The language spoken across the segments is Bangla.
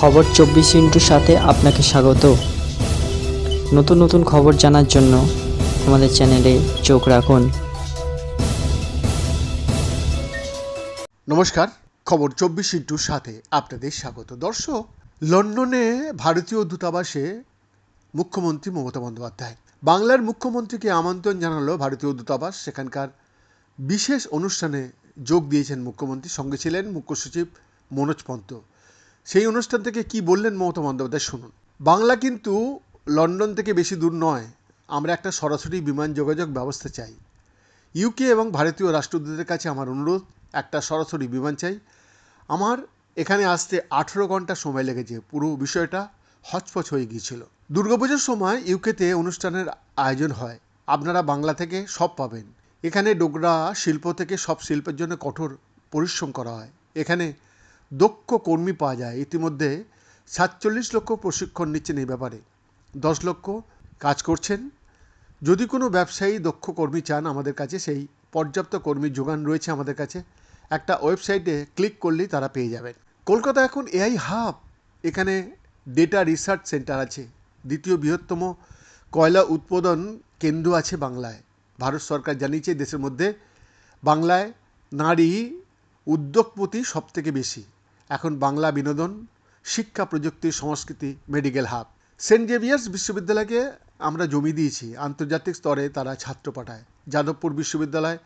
খবর চব্বিশ ইন্টুর সাথে আপনাকে স্বাগত। নতুন নতুন খবর জানার জন্য আমাদের চ্যানেলে চোখ রাখুন। নমস্কার, খবর চব্বিশ ইন্টুর সাথে আপনাদের স্বাগত। দর্শক, লন্ডনে ভারতীয় দূতাবাসে মুখ্যমন্ত্রী মমতা বন্দ্যোপাধ্যায়। বাংলার মুখ্যমন্ত্রীকে আমন্ত্রণ জানালো ভারতীয় দূতাবাস। সেখানকার বিশেষ অনুষ্ঠানে যোগ দিয়েছেন মুখ্যমন্ত্রী। সঙ্গে ছিলেন মুখ্য সচিব মনোজ পন্ত সেই অনুষ্ঠান থেকে কি বললেন মমতা বন্দ্যোপাধ্যায়? শুনুন। বাংলা কিন্তু লন্ডন থেকে বেশি দূর নয়। আমরা একটা সরাসরি বিমান যোগাযোগ ব্যবস্থা চাই। ইউকে এবং ভারতীয় রাষ্ট্রদূতের কাছে আমার অনুরোধ, একটা সরাসরি বিমান চাই। আমার এখানে আসতে আঠেরো ঘণ্টা সময় লেগেছে। পুরো বিষয়টা হচপচ হয়ে গিয়েছিল। দুর্গাপুজোর সময় ইউকেতে অনুষ্ঠানের আয়োজন হয়। আপনারা বাংলা থেকে সব পাবেন। এখানে ডোগরা শিল্প থেকে সব শিল্পের জন্য কঠোর পরিশ্রম করা হয়। এখানে দক্ষ কর্মী পাওয়া যায়। ইতিমধ্যে সাতচল্লিশ লক্ষ প্রশিক্ষণ নিচ্ছেন এই ব্যাপারে। দশ লক্ষ কাজ করছেন। যদি কোনো ব্যবসায়ী দক্ষ কর্মী চান আমাদের কাছে, সেই পর্যাপ্ত কর্মী যোগান রয়েছে আমাদের কাছে, একটা ওয়েবসাইটে ক্লিক করলেই তারা পেয়ে যাবেন। কলকাতা এখন এআই হাব, এখানে ডেটা রিসার্চ সেন্টার আছে। দ্বিতীয় বৃহত্তম কয়লা উৎপাদন কেন্দ্র আছে বাংলায়। ভারত সরকার জানিয়েছে, দেশের মধ্যে বাংলায় নারী উদ্যোগপতি সবথেকে বেশি। এখন বাংলা বিনোদন, শিক্ষা, প্রযুক্তি, সংস্কৃতি, মেডিকেল হাব। সেন্ট জেভিয়ার্স বিশ্ববিদ্যালয়কে আমরা জমি দিয়েছি, আন্তর্জাতিক স্তরে তারা ছাত্র পাঠায়। যাদবপুর বিশ্ববিদ্যালয়,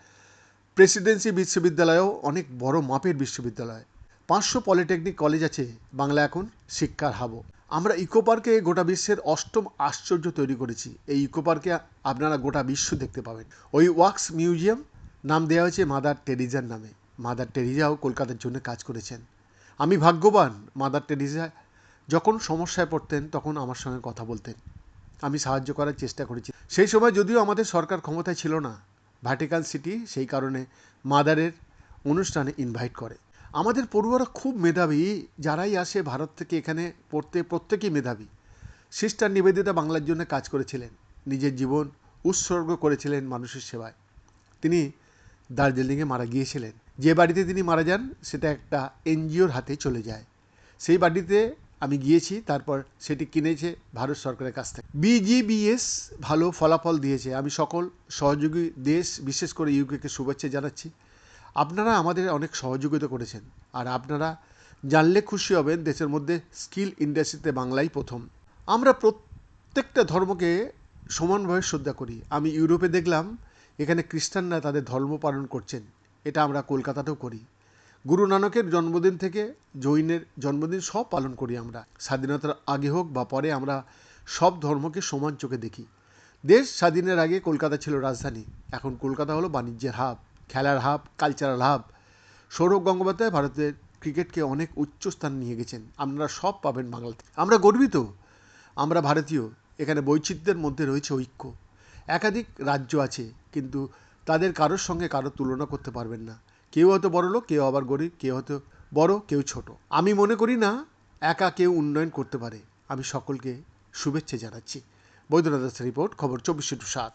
প্রেসিডেন্সি বিশ্ববিদ্যালয়েও অনেক বড় মাপের বিশ্ববিদ্যালয়। পাঁচশো পলিটেকনিক কলেজ আছে বাংলা এখন শিক্ষার হাবো আমরা ইকো পার্কে গোটা বিশ্বের অষ্টম আশ্চর্য তৈরি করেছি। এই ইকো পার্কে আপনারা গোটা বিশ্ব দেখতে পাবেন। ওই ওয়াক্স মিউজিয়াম, নাম দেওয়া হয়েছে মাদার টেরিজার নামে। মাদার টেরিজাও কলকাতার জন্য কাজ করেছেন। আমি ভাগ্যবান মাদার টেরিজা যখন সমস্যায় পড়তেন, তখন আমার সঙ্গে কথা বলতেন। আমি সাহায্য করার চেষ্টা করেছি। সেই সময় যদিও আমাদের সরকার ক্ষমতায় ছিল না ভ্যাটিকান সিটি সেই কারণে মাদারের অনুষ্ঠানে ইনভাইট করে। আমাদের পড়ুয়ারা খুব মেধাবী, যারাই আসে ভারত থেকে এখানে পড়তে, প্রত্যেকেই মেধাবী। সিস্টার নিবেদিতা বাংলার জন্য কাজ করেছিলেন, নিজের জীবন উৎসর্গ করেছিলেন মানুষের সেবায়। তিনি দার্জিলিংয়ে মারা গিয়েছিলেন। যে বাড়িতে তিনি মারা যান, সেটা একটা এনজিওর হাতে চলে যায়। সেই বাড়িতে আমি গিয়েছি, তারপর সেটি কিনেছে ভারত সরকারের কাছ থেকে। বিজিবিএস ভালো ফলাফল দিয়েছে। আমি সকল সহযোগী দেশ, বিশেষ করে ইউকেকে শুভেচ্ছা জানাচ্ছি। আপনারা আমাদের অনেক সহযোগিতা করেছেন, আর আপনারা জানলে খুশি হবেন দেশের মধ্যে স্কিল ইন্ডাস্ট্রিতে বাংলাই প্রথম। আমরা প্রত্যেকটা ধর্মকে সমানভাবে শ্রদ্ধা করি। আমি ইউরোপে দেখলাম, এখানে খ্রিস্টানরা তাদের ধর্ম পালন করছেন। এটা আমরা কলকাতাতেও করি। গুরু নানকের জন্মদিন থেকে জৈনের জন্মদিন সব পালন করি আমরা। স্বাধীনতার আগে হোক বা পরে আমরা সব ধর্মকে সমান চোখে দেখি। দেশ স্বাধীনের আগে কলকাতা ছিল রাজধানী। এখন কলকাতা হলো বাণিজ্যের হাব, খেলার hub cultural hub Sourav Gangopadhyay ভারতের ক্রিকেটকে অনেক উচ্চ স্থান নিয়ে গেছেন। আপনারা সব পাবেন বাংলাতে। আমরা গর্বিত। আমরা ভারতীয়। এখানে বৈচিত্র্যের মধ্যে রয়েছে ঐক্য। একাধিক রাজ্য আছে, কিন্তু তাদের কারোর সঙ্গে কারোর তুলনা করতে পারবেন না। কেউ হয়তো বড় লোক, কেউ আবার গরিব, কেউ হয়তো বড়, কেউ ছোট। আমি মনে করি না, একা কেউ উন্নয়ন করতে পারে। আমি সকলকে শুভেচ্ছা জানাচ্ছি। বৈদ্যনাথ দাসের রিপোর্ট, খবর চব্বিশে সাত।